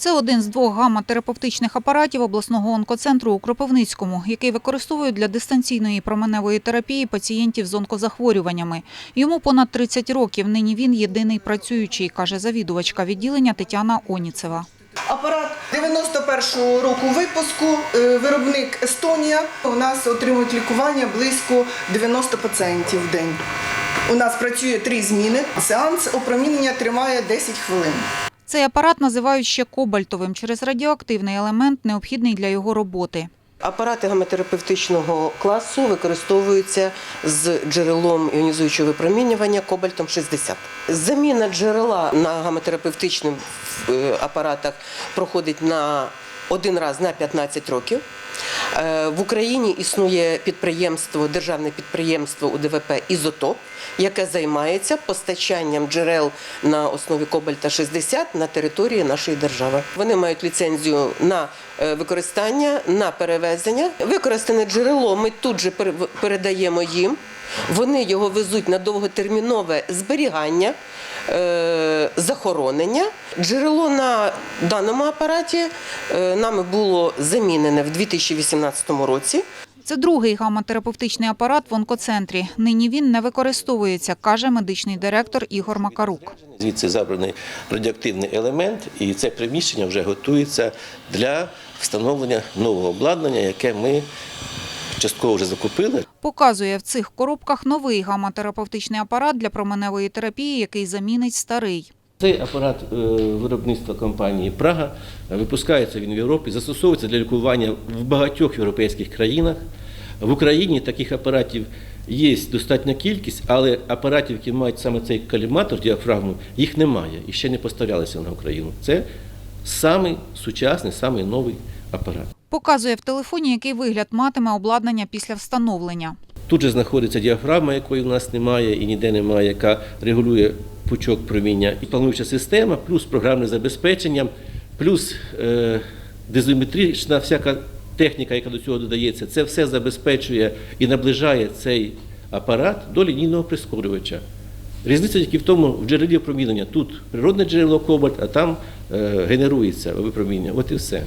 Це один з двох гамма-терапевтичних апаратів обласного онкоцентру у Кропивницькому, який використовують для дистанційної променевої терапії пацієнтів з онкозахворюваннями. Йому понад 30 років. Нині він єдиний працюючий, каже завідувачка відділення Тетяна Оніцева. Апарат 91-го року випуску, е, виробник Естонія. У нас отримують лікування близько 90 пацієнтів в день. У нас працює три зміни. Сеанс опромінення тримає 10 хвилин. Цей апарат називають ще кобальтовим через радіоактивний елемент, необхідний для його роботи. Апарати гаматерапевтичного класу використовуються з джерелом іонізуючого випромінювання кобальтом 60. Заміна джерела на гаматерапевтичних е, апаратах проходить на один раз на 15 років. Е, В Україні існує підприємство, державне підприємство УДВП Ізотоп, яке займається постачанням джерел на основі кобальта 60 на території нашої держави. Вони мають ліцензію на е, використання, на перевезення. Використане джерело ми тут же пере- передаємо їм. Вони його везуть на довготермінове зберігання, е, захоронення. Джерело на даному апараті е, нами було замінене в 2018 році. Це другий гамма-терапевтичний апарат в онкоцентрі. Нині він не використовується, каже медичний директор Ігор Макарук. Звідси забраний радіоактивний елемент, і це приміщення вже готується для встановлення нового обладнання, яке ми частково вже закупили. Показує в цих коробках новий гамма-терапевтичний апарат для променевої терапії, який замінить старий. Цей апарат е, виробництва компанії Прага випускається він в Європі, застосовується для лікування в багатьох європейських країнах. В Україні таких апаратів є достатня кількість, але апаратів, які мають саме цей каліматор, діафрагму, їх немає і ще не поставлялися на Україну. Це самий сучасний, самий новий апарат. Показує в телефоні, який вигляд матиме обладнання після встановлення. Тут же знаходиться діафрагма, якої в нас немає і ніде немає, яка регулює пучок проміння. І плануюча система, плюс програмне забезпечення, плюс е, дезометрична всяка техніка, яка до цього додається, це все забезпечує і наближає цей апарат до лінійного прискорювача. Різниця тільки в тому, в джерелі опромінення. Тут природне джерело кобальт, а там е, генерується випроміння. От і все.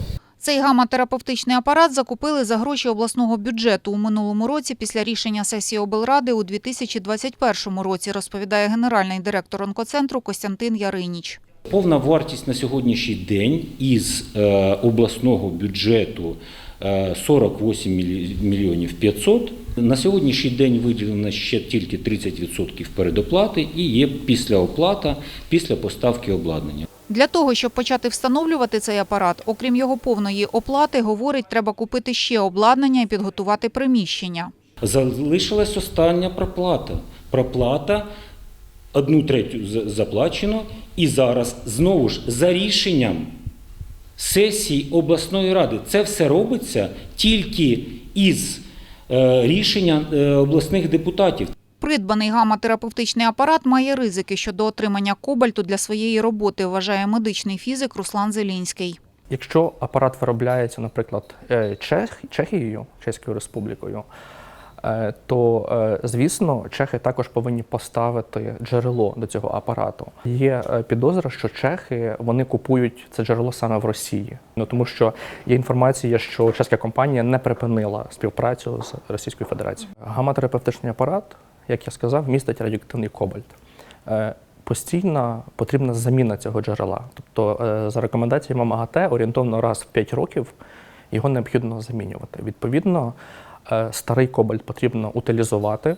Цей гамма-терапевтичний апарат закупили за гроші обласного бюджету у минулому році після рішення сесії облради у 2021 році, розповідає генеральний директор онкоцентру Костянтин Яриніч. Повна вартість на сьогоднішній день із е, обласного бюджету е, 48 мільйонів 500. На сьогоднішній день виділено ще тільки 30% передоплати і є післяоплата після поставки обладнання. Для того, щоб почати встановлювати цей апарат, окрім його повної оплати, говорить, треба купити ще обладнання і підготувати приміщення. Залишилась остання проплата. Проплата одну третю заплачено, і зараз знову ж за рішенням сесії обласної ради це все робиться тільки із е, рішення е, обласних депутатів. Придбаний гамма-терапевтичний апарат має ризики щодо отримання кобальту для своєї роботи, вважає медичний фізик Руслан Зелінський. Якщо апарат виробляється, наприклад, е, Чех, Чехією, Чеською Республікою, е, то е, звісно, чехи також повинні поставити джерело до цього апарату. Є підозра, що чехи вони купують це джерело саме в Росії. Ну тому що є інформація, що чеська компанія не припинила співпрацю з Російською Федерацією. Гаматерапевтичний апарат, як я сказав, містить радіоактивний кобальт. Е, Постійно потрібна заміна цього джерела. Тобто, е, за рекомендаціями МАГАТЕ, орієнтовно раз в 5 років його необхідно замінювати. Відповідно, е, старий кобальт потрібно утилізувати,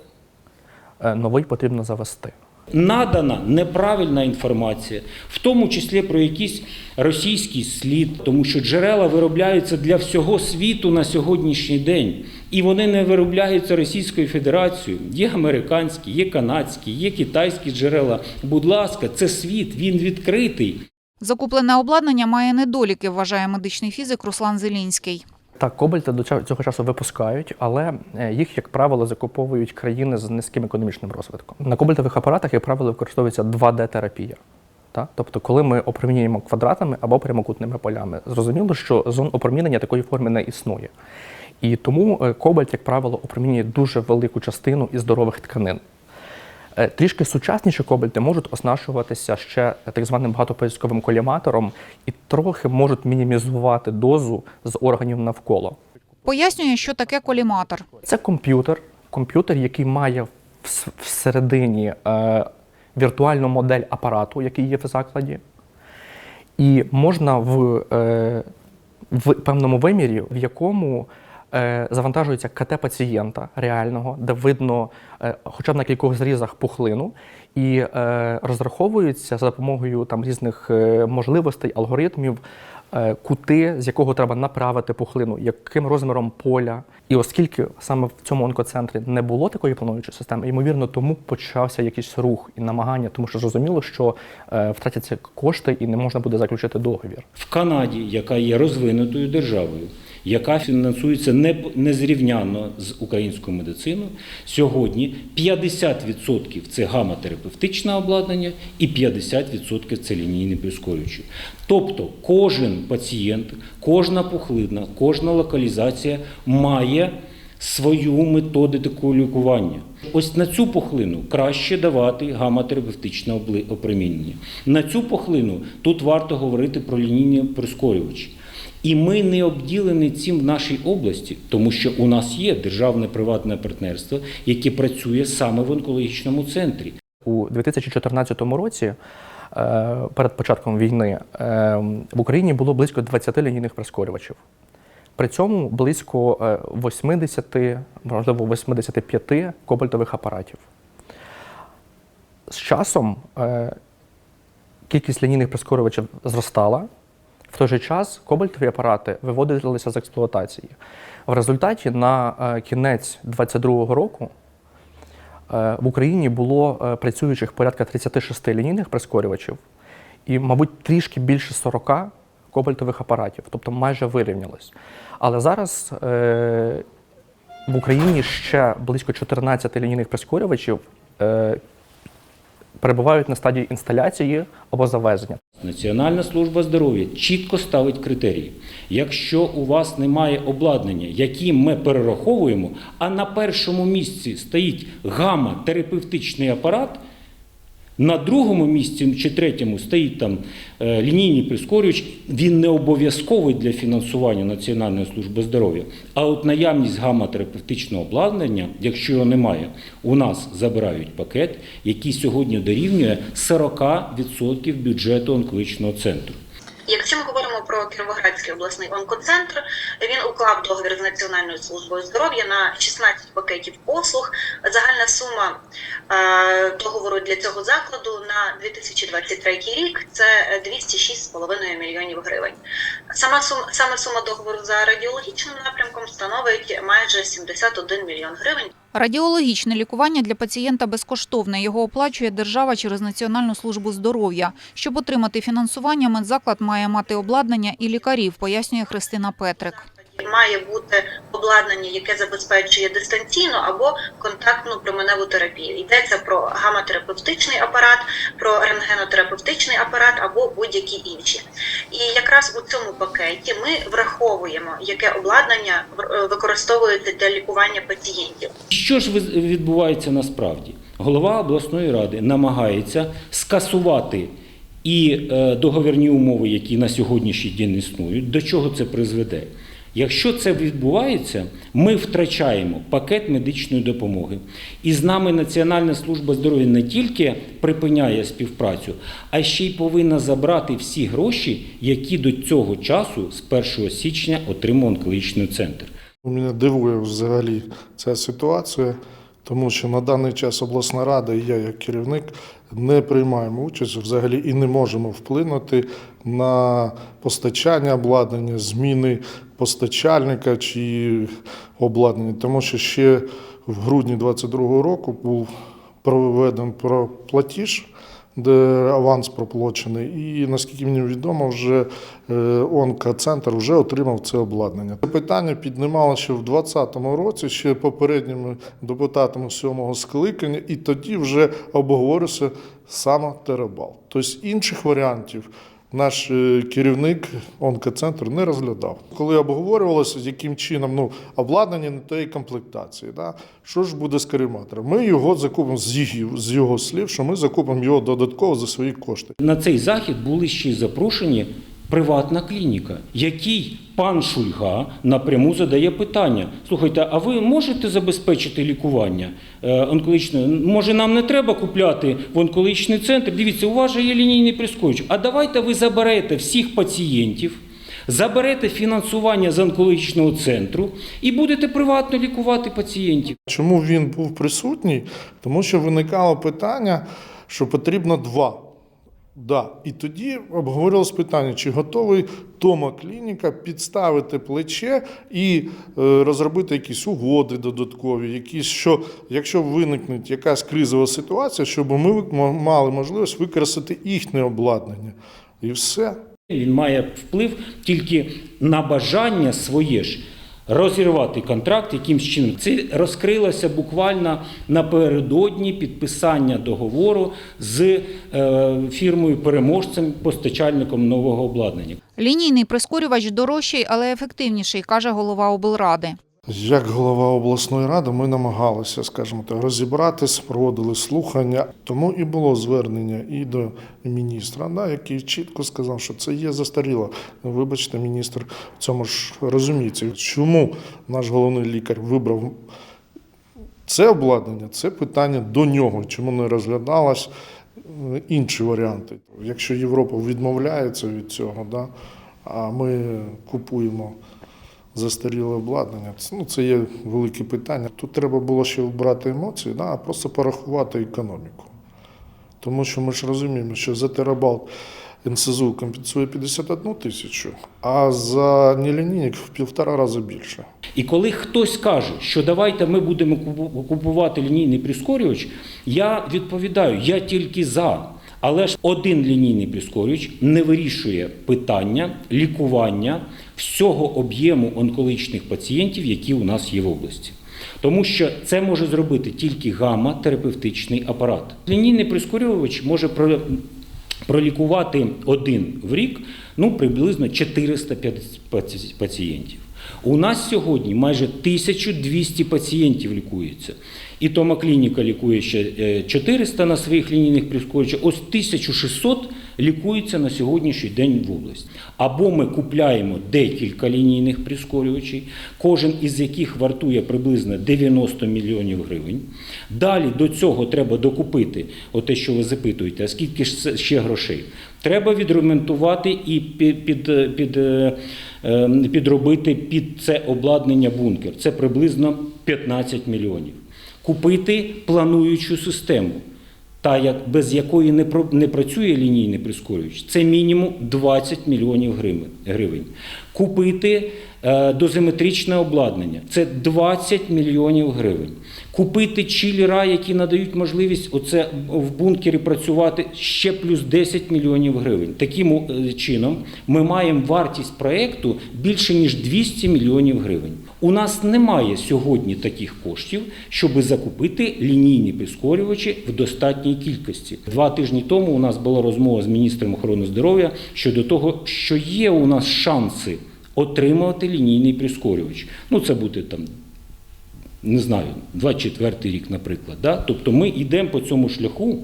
новий потрібно завести. Надана неправильна інформація, в тому числі про якийсь російський слід, тому що джерела виробляються для всього світу на сьогоднішній день, і вони не виробляються Російською Федерацією. Є американські, є канадські, є китайські джерела. Будь ласка, це світ, він відкритий. Закуплене обладнання має недоліки, вважає медичний фізик Руслан Зелінський. Так, кобальти до цього часу випускають, але е, їх, як правило, закуповують країни з низьким економічним розвитком. На кобальтових апаратах, як правило, використовується 2D-терапія. Так? Тобто, коли ми опромінюємо квадратами або прямокутними полями, зрозуміло, що зон опромінення такої форми не існує. І тому е, кобальт, як правило, опромінює дуже велику частину із здорових тканин. Е, Трішки сучасніші кобальти можуть оснащуватися ще так званим багатопоисковим коліматором і трохи можуть мінімізувати дозу з органів навколо. Пояснює, що таке коліматор. Це комп'ютер, комп'ютер, який має всередині е, віртуальну модель апарату, який є в закладі. І можна в, е, в певному вимірі, в якому завантажується КТ пацієнта реального, де видно е, хоча б на кількох зрізах пухлину, і е, розраховується за допомогою там різних е, можливостей, алгоритмів, е, кути, з якого треба направити пухлину, яким розміром поля. І оскільки саме в цьому онкоцентрі не було такої плануючої системи, ймовірно, тому почався якийсь рух і намагання, тому що зрозуміло, що е, втратяться кошти і не можна буде заключити договір. В Канаді, яка є розвинутою державою, яка фінансується не- незрівнянно з українською медициною, сьогодні 50% це гаматерапевтичне обладнання і 50% це лінійні прискорювачі. Тобто кожен пацієнт, кожна пухлина, кожна локалізація має свою методику лікування. Ось на цю пухлину краще давати гаматерапевтичне опромінення. На цю пухлину тут варто говорити про лінійні прискорювачі. І ми не обділені цим в нашій області, тому що у нас є державне приватне партнерство, яке працює саме в онкологічному центрі. У 2014 році, е, перед початком війни, е, в Україні було близько 20 лінійних прискорювачів. При цьому близько е, 80, можливо, 85 кобальтових апаратів. З часом е, кількість лінійних прискорювачів зростала. В той же час кобальтові апарати виводилися з експлуатації. В результаті на е, кінець 2022 року Е, В Україні було е, працюючих порядка 36 лінійних прискорювачів і, мабуть, трішки більше 40 кобальтових апаратів, тобто майже вирівнялось. Але зараз в Україні ще близько 14 лінійних прискорювачів перебувають на стадії інсталяції або завезення. Національна служба здоров'я чітко ставить критерії. Якщо у вас немає обладнання, які ми перераховуємо, а на першому місці стоїть гама-терапевтичний апарат, на другому місці чи третьому стоїть там е, лінійний прискорювач, він не обов'язковий для фінансування Національної служби здоров'я. А от наявність гамма-терапевтичного обладнання, якщо його немає, у нас забирають пакет, який сьогодні дорівнює 40% бюджету онкологічного центру. Якщо ми говоримо про Кіровоградський обласний онкоцентр, він уклав договір з Національною службою здоров'я на 16 пакетів послуг. Загальна сума е, договору для цього закладу на 2023 рік це 206,5 мільйонів гривень. Сама сума саме сума договору за радіологічним напрямком становить майже 71 мільйон гривень. Радіологічне лікування для пацієнта безкоштовне. Його оплачує держава через Національну службу здоров'я. Щоб отримати фінансування, медзаклад має мати обладнання і лікарів, пояснює Христина Петрик. Має бути обладнання, яке забезпечує дистанційну або контактну променеву терапію. Йдеться про гаматерапевтичний апарат, про рентгенотерапевтичний апарат або будь-які інші. І якраз у цьому пакеті ми враховуємо, яке обладнання е, використовується для лікування пацієнтів. Що ж відбувається насправді? Голова обласної ради намагається скасувати і е, договірні умови, які на сьогоднішній день існують. До чого це призведе? Якщо це відбувається, ми втрачаємо пакет медичної допомоги. І з нами Національна служба здоров'я не тільки припиняє співпрацю, а ще й повинна забрати всі гроші, які до цього часу, з 1 січня, отримав онкологічний центр. Мене дивує взагалі ця ситуація, тому що на даний час обласна рада і я, як керівник, не приймаємо участь взагалі і не можемо вплинути на постачання обладнання, зміни постачальника чи обладнання, тому що ще в грудні 2022 року був проведений про платіж де аванс проплачений. І наскільки мені відомо, вже е, онкоцентр вже отримав це обладнання. Це питання піднімало ще в 2020 році, ще попередніми депутатами сьомого скликання, і тоді вже обговорився саме терабал. Тобто інших варіантів наш е, керівник онкоцентру не розглядав. Коли обговорювалося, яким чином ну, обладнання не тієї комплектації, да? що ж буде з каріматором? Ми його закупимо з його слів, що ми закупимо його додатково за свої кошти. На цей захід були ще запрошені приватна клініка, який пан Шульга напряму задає питання: слухайте, а ви можете забезпечити лікування е, онкологічне? Може, нам не треба купляти в онкологічний центр? Дивіться, у вас же є лінійний прискорювач. А давайте ви заберете всіх пацієнтів. Заберете фінансування з онкологічного центру і будете приватно лікувати пацієнтів. Чому він був присутній? Тому що виникало питання, що потрібно два. Да. І тоді обговорювалось питання, чи готовий Тома клініка підставити плече і е, розробити якісь угоди додаткові, якісь, що якщо виникне якась кризова ситуація, щоб ми мали можливість використати їхнє обладнання. І все. Він має вплив тільки на бажання своє ж розірвати контракт якимсь чином. Це розкрилося буквально напередодні підписання договору з е, фірмою переможцем, постачальником нового обладнання. Лінійний прискорювач дорожчий, але ефективніший, каже голова облради. Як голова обласної ради, ми намагалися, скажімо так, розібратись, проводили слухання. Тому і було звернення і до міністра, да, який чітко сказав, що це є застаріло. Вибачте, міністр в цьому ж розуміється. Чому наш головний лікар вибрав це обладнання? Це питання до нього. Чому не розглядалось е, інші варіанти? Якщо Європа відмовляється від цього, да, а ми купуємо застаріле обладнання. Це, ну, це є велике питання. Тут треба було ще вбрати емоції, да, а просто порахувати економіку. Тому що ми ж розуміємо, що за терабалт НСЗУ компенсує 51 тисячу, а за нелінійник в півтора рази більше. І коли хтось каже, що давайте ми будемо купувати лінійний прискорювач, я відповідаю, я тільки за. Але ж один лінійний прискорювач не вирішує питання лікування всього об'єму онкологічних пацієнтів, які у нас є в області. Тому що це може зробити тільки гамма-терапевтичний апарат. Лінійний прискорювач може пролікувати один в рік ну, приблизно 450 пацієнтів. У нас сьогодні майже 1200 пацієнтів лікується. І Тома клініка лікує ще е, 400 на своїх лінійних прискорювачах. Ось 1600 лікується на сьогоднішній день в області. Або ми купляємо декілька лінійних прискорювачів, кожен із яких вартує приблизно 90 мільйонів гривень. Далі до цього треба докупити, оте, що ви запитуєте, а скільки ж ще грошей? Треба відремонтувати і під, під, під, е, е, підробити під це обладнання бункер. Це приблизно 15 мільйонів. Купити плануючу систему, та як, без якої не, не працює лінійний прискорювач, це мінімум 20 мільйонів гривень-. Купити е, дозиметричне обладнання це 20 мільйонів гривень. Купити чілера, які надають можливість оце в бункері працювати ще плюс 10 мільйонів гривень. Таким е, чином ми маємо вартість проекту більше ніж 200 мільйонів гривень. У нас немає сьогодні таких коштів, щоб закупити лінійні прискорювачі в достатній кількості. Два тижні тому у нас була розмова з міністром охорони здоров'я щодо того, що є у нас шанси отримувати лінійний прискорювач. Ну, це буде там не знаю, 24 рік, наприклад. Да? Тобто ми йдемо по цьому шляху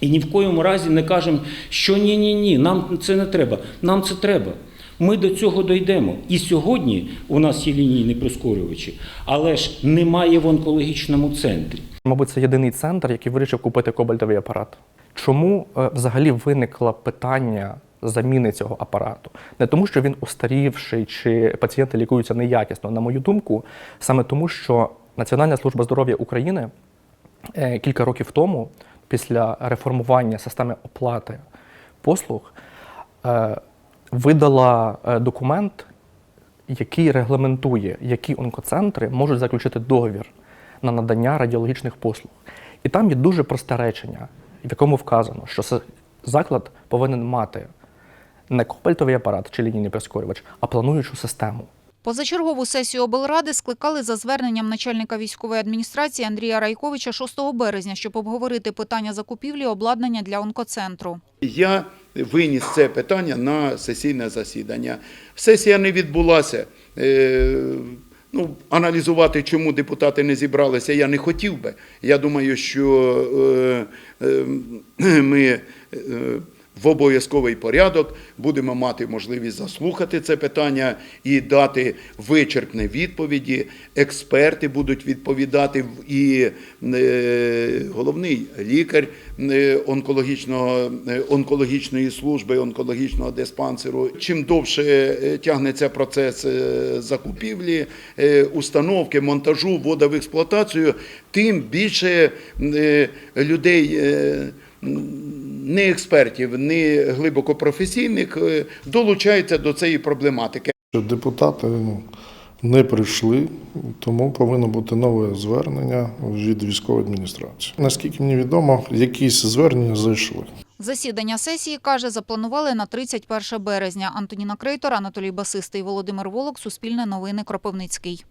і ні в коєму разі не кажемо, що ні, ні, ні, нам це не треба. Нам це треба. Ми до цього дійдемо. І сьогодні у нас є лінійні прискорювачі, але ж немає в онкологічному центрі. Мабуть, це єдиний центр, який вирішив купити кобальтовий апарат. Чому е, взагалі виникло питання заміни цього апарату? Не тому, що він устарівший чи пацієнти лікуються неякісно. На мою думку, саме тому, що Національна служба здоров'я України е, кілька років тому, після реформування системи оплати послуг, е, видала е, документ, який регламентує, які онкоцентри можуть заключити договір на надання радіологічних послуг. І там є дуже просте речення, в якому вказано, що заклад повинен мати не кобальтовий апарат чи лінійний прискорювач, а плануючу систему. Позачергову сесію облради скликали за зверненням начальника військової адміністрації Андрія Райковича 6 березня, щоб обговорити питання закупівлі обладнання для онкоцентру. Я виніс це питання на сесійне засідання. Сесія не відбулася. Е, Ну, аналізувати, чому депутати не зібралися, я не хотів би. Я думаю, що е, е, ми в обов'язковий порядок будемо мати можливість заслухати це питання і дати вичерпні відповіді. Експерти будуть відповідати, і е, головний лікар е, онкологічного, е, онкологічної служби, онкологічного диспансеру. Чим довше тягнеться процес закупівлі, установки, монтажу, вводу в експлуатацію, тим більше людей. Не експертів, не глибоко професійних е, долучаються до цієї проблематики. Що Депутати ну, не прийшли, тому повинно бути нове звернення від військової адміністрації. Наскільки мені відомо, якісь звернення зайшли. Засідання сесії, каже, запланували на 31 березня. Антоніна Крейтор, Анатолій Басистий, Володимир Волок, Суспільне новини, Кропивницький.